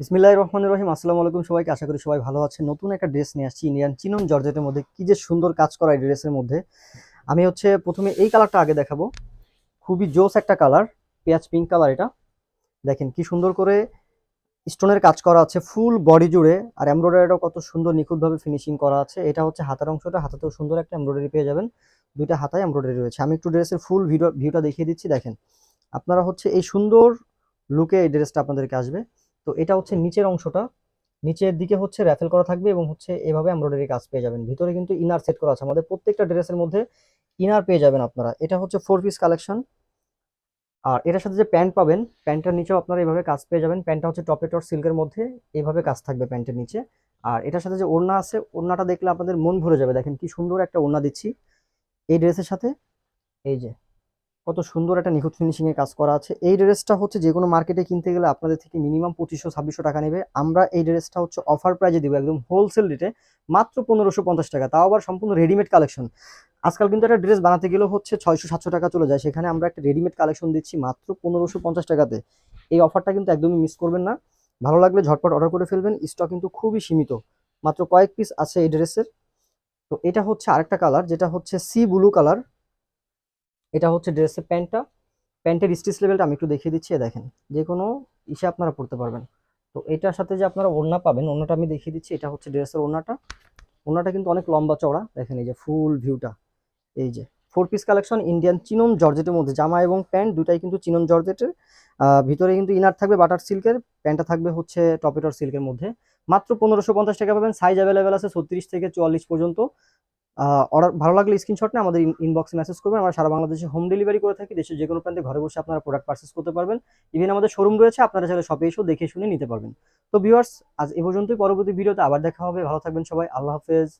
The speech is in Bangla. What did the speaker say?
বিসমিল্লাহ রহমান রহিম, আসসালামু আলাইকুম সবাইকে, আশা করি সবাই ভালো আছে নতুন একটা ড্রেস নিয়ে আসছি ইন্ডিয়ান চিনন জর্জেটের মধ্যে। কি যে সুন্দর কাজ করা এই ড্রেসের মধ্যে। আমি হচ্ছে প্রথমে এই কালারটা আগে দেখাবো। খুবই জোস একটা কালার, পেঁয়াজ পিঙ্ক কালার এটা। দেখেন কি সুন্দর করে স্টোনের কাজ করা আছে, ফুল বডি জুড়ে। আর এমব্রয়ডারিটাও কত সুন্দর নিখুঁতভাবে ফিনিশিং করা আছে। এটা হচ্ছে হাতার অংশটা, হাতাতেও সুন্দর একটা এমব্রয়ডারি পেয়ে যাবেন। দুইটা হাতায় এমব্রয়ডারি রয়েছে। আমি একটু ড্রেসের ফুল ভিডিও, ভিউটা দেখিয়ে দিচ্ছি, দেখেন। আপনারা হচ্ছে এই সুন্দর লুকে এই ড্রেসটা আপনাদেরকে আসবে। তো এটা হচ্ছে নিচের অংশটা। নিচের দিকে হচ্ছে র্যাফেল করা থাকবে এবং হচ্ছে এভাবে এমব্রয়ডারি কাজ পেয়ে যাবেন। ভিতরে কিন্তু ইনার সেট করা আছে। আমাদের প্রত্যেকটা ড্রেসের মধ্যে ইনার পেয়ে যাবেন আপনারা। এটা হচ্ছে ফোর পিস কালেকশন আর এটার সাথে যে প্যান্ট পাবেন প্যান্টের নিচেও আপনারা এভাবে কাজ পেয়ে যাবেন। প্যান্টটা হচ্ছে টপেটর সিল্কের মধ্যে এভাবে কাজ থাকবে প্যান্টের নিচে। আর এটার সাথে যে ওড়না আছে, ওড়নাটা দেখলে আপনাদের মন ভরে যাবে। দেখেন কি সুন্দর একটা ওড়না দিচ্ছি এই ড্রেসের সাথে। এই যে কত সুন্দর একটা নিখুঁত ফিনিশিং এর কাজ করা আছে। এই ড্রেসটা হচ্ছে যে কোনো মার্কেটে কিনতে গেলে আপনাদের থেকে মিনিমাম পঁচিশশো, ছাব্বিশশো টাকা নেবে। আমরা এই ড্রেসটা হচ্ছে অফার প্রাইজে দিব একদম হোলসেল রেটে মাত্র পনেরোশো পঞ্চাশ টাকা। তাও আবার সম্পূর্ণ রেডিমেড কালেকশন আজকাল কিন্তু একটা ড্রেস বানাতে গেলেও হচ্ছে ছয়শো, সাতশো টাকা চলে যায়। সেখানে আমরা একটা রেডিমেড কালেকশন দিচ্ছি মাত্র পনেরোশো পঞ্চাশ টাকাতে। এই অফারটা কিন্তু একদমই মিস করবেন না। ভালো লাগলে ঝটপট অর্ডার করে ফেলবেন। স্টক কিন্তু খুবই সীমিত। মাত্র কয়েক পিস আছে এই ড্রেসের তো এটা হচ্ছে আরেকটা কালার যেটা হচ্ছে সি ব্লু কালার এটা হচ্ছে ড্রেসের প্যান্টটা প্যান্টের স্টিচ লেভেলটা আমি একটু দেখিয়ে দিচ্ছি দেখেন। যে কোনো ইসে আপনারা পড়তে পারবেন। তো এটার সাথে যে আপনারা ওড়না পাবেন, ওড়নাটা আমি দেখিয়ে দিচ্ছি, এটা হচ্ছে ড্রেসের ওড়নাটা। ওড়নাটা কিন্তু অনেক লম্বা চওড়া। দেখেন এই যে ফুল ভিউটা এই যে four piece collection Indian chinon জর্জেটের মধ্যে জামা এবং প্যান্ট দুটাই কিন্তু চিনন জর্জেটের ভিতরে কিন্তু ইনার থাকবে বাটার সিল্কের প্যান্টটা থাকবে হচ্ছে টপেটর সিল্কের মধ্যে। মাত্র পনেরোশো পঞ্চাশ টাকা পাবেন সাইজ অ্যাভেলেবেল আছে ছত্রিশ থেকে চুয়াল্লিশ পর্যন্ত। অর্ডার ভালো লাগলে স্ক্রিনশট না আমাদের ইনবক্সে মেসেজ করবেন। আমরা সারা বাংলাদেশে হোম ডেলিভারি করে থাকি, দেশের যে কোনো প্রান্তে ঘরে বসে আপনারা প্রোডাক্ট পার্চেস করতে পারবেন। ইভেন আমাদের শোরুম রয়েছে, আপনারা চাইলে শপে এসেও দেখে শুনে নিতে পারবেন। তো ভিউয়ার্স আজ এ পর্যন্তই। পরবর্তী ভিডিওতে আবার দেখা হবে। ভালো থাকবেন সবাই। আল্লাহ হাফেজ।